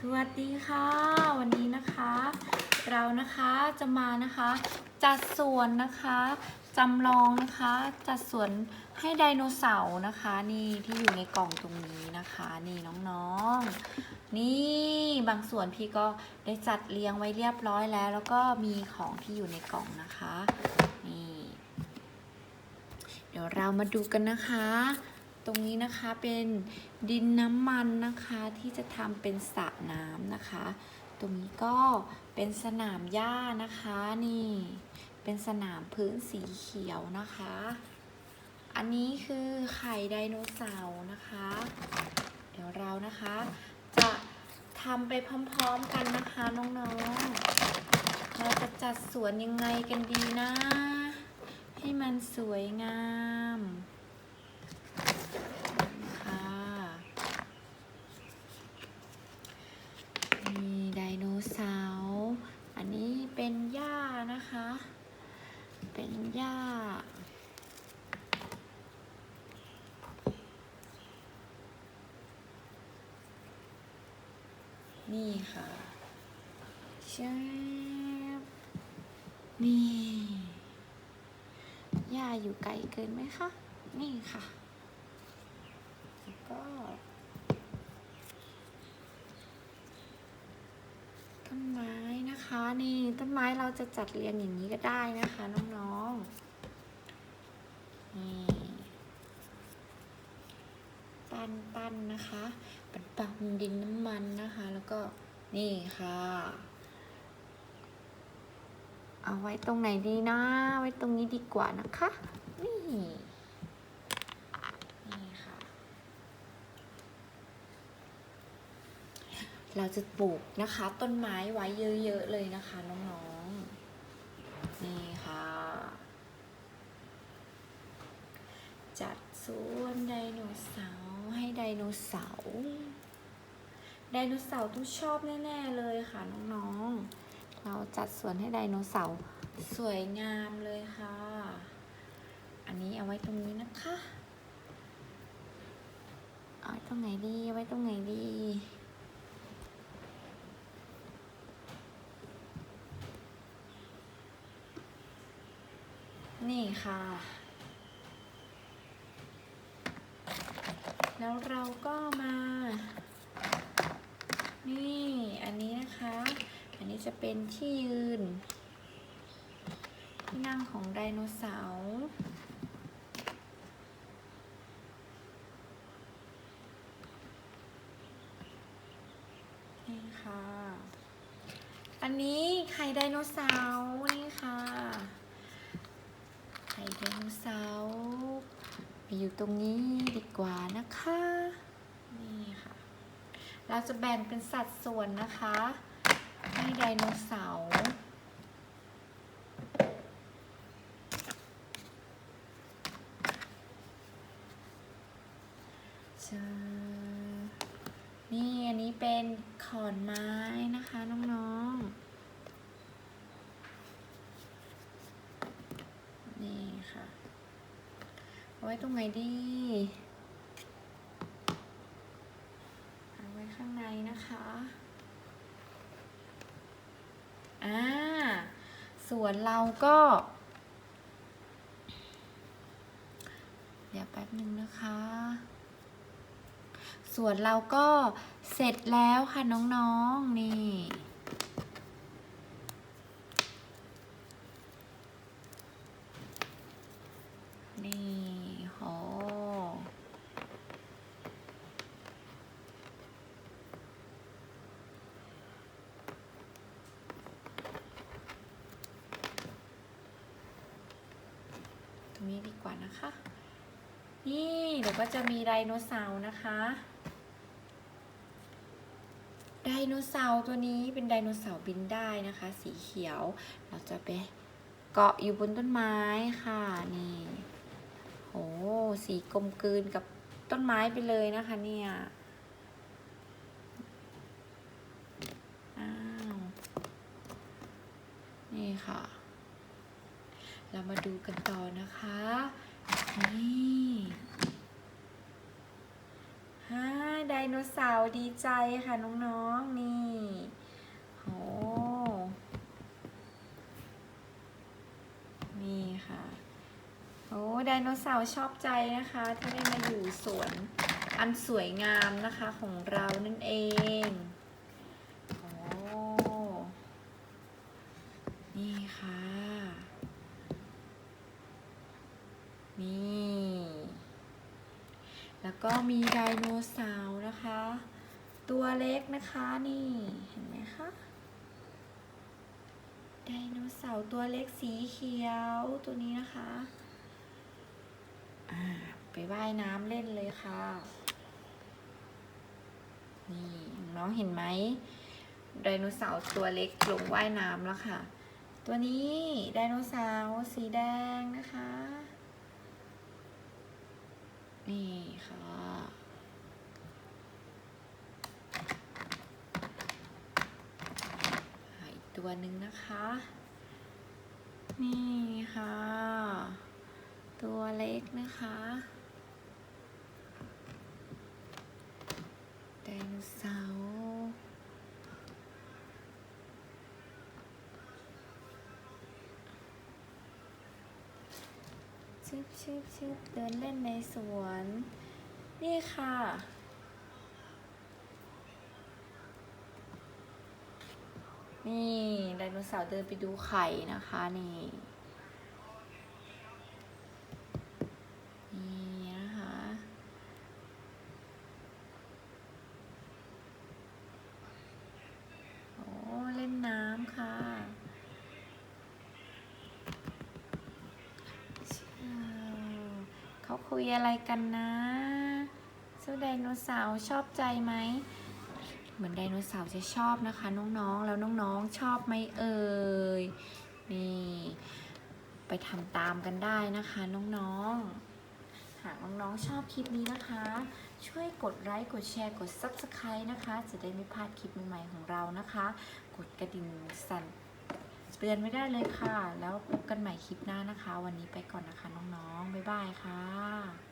สวัสดีค่ะ วันนี้นะคะ เรานะคะจะมานะคะ จัดสวนนะคะจำลองนะคะ จัดสวนให้ไดโนเสาร์นะคะ นี่ที่อยู่ในกล่องตรงนี้นะคะ นี่น้องๆ นี่บางส่วนพี่ก็ได้จัดเรียงไว้เรียบร้อยแล้ว แล้วก็มีของที่อยู่ในกล่องนะคะนี่เดี๋ยวเรามาดูกันนะคะ ตรงนี้นะคะเป็นดินน้ำมันนะคะที่จะทำเป็นสระน้ำนะคะ ตรงนี้ก็เป็นสนามหญ้านะคะนี่ เป็นสนามพื้นสีเขียวนะคะ อันนี้คือไข่ไดโนเสาร์นะคะ เดี๋ยวเรานะคะ จะทำไปพร้อมๆกันนะคะน้องๆ เราจะจัดสวนยังไงกันดีนะ ให้มันสวยงามค่ะมีไดโนเสาร์อันนี้เป็นหญ้านะคะ เป็นหญ้า นี่ค่ะแชบนี่หญ้าอยู่ไกลเกินไหมคะ นี่ค่ะ แล้วก็ต้นไม้นะคะ นี่ต้นไม้เราจะจัดเรียงอย่างนี้ก็ได้นะคะน้องๆ ปั้นปั้นนะคะเป็นปังดินน้ำมันนะคะ แล้วก็นี่ค่ะ เอาไว้ตรงไหนดีนะ ไว้ตรงนี้ดีกว่านะคะ นี่นี่ค่ะ เราจะปลูกนะคะ ต้นไม้ไว้เยอะๆเลยนะคะน้องๆ นี่ค่ะจัดสวนไดโนเสาร์ ให้ไดโนเสาร์ ไดโนเสาร์ต้องชอบแน่ๆเลยค่ะน้องๆ เราจัดสวนให้ไดโนเสาร์สวยงามเลยค่ะ อันนี้เอาไว้ตรงนี้นะคะ เอาไว้ตรงไหนดีเอาไว้ตรงไหนดีนี่ค่ะ แล้วเราก็มา นี่อันนี้นะคะ อันนี้จะเป็นที่ยืน ที่นั่งของไดโนเสาร์นี่ค่ะ อันนี้ไข่ไดโนเสาร์นี่ค่ะ ไข่ไดโนเสาร์ ไปอยู่ตรงนี้ดีกว่านะคะ นี่ค่ะ เราจะแบ่งเป็นสัดส่วนนะคะ ให้ไดโนเสาร์จะนี่อันนี้เป็นขอนไม้นะคะน้องๆ นี่ค่ะ เอา ไว้ตรงไหนดีเอาไว้ข้างในนะคะ อ่า ส่วนเราก็ เดี๋ยวแป๊บหนึ่งนะคะ ส่วนเราก็เสร็จแล้วค่ะน้องๆนนี่โห ตรง นี้ดีกว่านะคะ นี่เดี๋ยวก็จะมีไดโนเสาร์นะคะ ไดโนเสาร์ตัวนี้เป็นไดโนเสาร์บินได้นะคะ สีเขียว เราจะไปเกาะอยู่บนต้นไม้ค่ะนี่โหสีกลมกลืนกับต้นไม้ไปเลยนะคะเนี่ยอ้าวนี่ค่ะ เรามาดูกันต่อนะคะ นี่ฮ่าไดโนเสาร์ดีใจค่ะน้องๆนนี่โหนี่ค่ะ โอ้ไดโนเสาร์ชอบใจนะคะ ที่ได้มาอยู่สวนอันสวยงามนะคะของเรานั่นเองโอ้นี่ค่ะ ก็มีไดโนเสาร์นะคะ ตัวเล็กนะคะนี่เห็นไหมคะไดโนเสาร์ตัวเล็กสีเขียวตัวนี้นะคะไปว่ายน้ำเล่นเลยค่ะ นี่น้องเห็นไหมไดโนเสาร์ตัวเล็กลงว่ายน้ำแล้วค่ะ ตัวนี้ไดโนเสาร์สีแดงนะคะ นี่ค่ะ อีกตัวหนึ่งนะคะ นี่ค่ะ ตัวเล็กนะคะไดโนเสาร์ ชึบชึบชึบเดินเล่นในสวน นี่ค่ะ นี่ไดโนเสาร์เดินไปดูไข่นะคะนี่นี่นะคะ โอ้เล่นน้ำค่ะชิว เขาคุยอะไรกันนะเจ้าไดโนเสาร์ชอบใจไหม เหมือนไดโนเสาร์จะชอบนะคะน้องๆ แล้วน้องๆ ชอบไหมเอ่ย นี่ ไปทำตามกันได้นะคะน้องๆ หากน้องๆ ชอบคลิปนี้นะคะ ช่วยกดไลค์ กดแชร์ กด Subscribe นะคะ จะได้ไม่พลาดคลิปใหม่ๆ ของเรานะคะ กดกระดิ่งสั่น เตือนไม่ได้เลยค่ะ แล้วพบกันใหม่คลิปหน้านะคะ วันนี้ไปก่อนนะคะน้องๆ บ๊ายบายค่ะ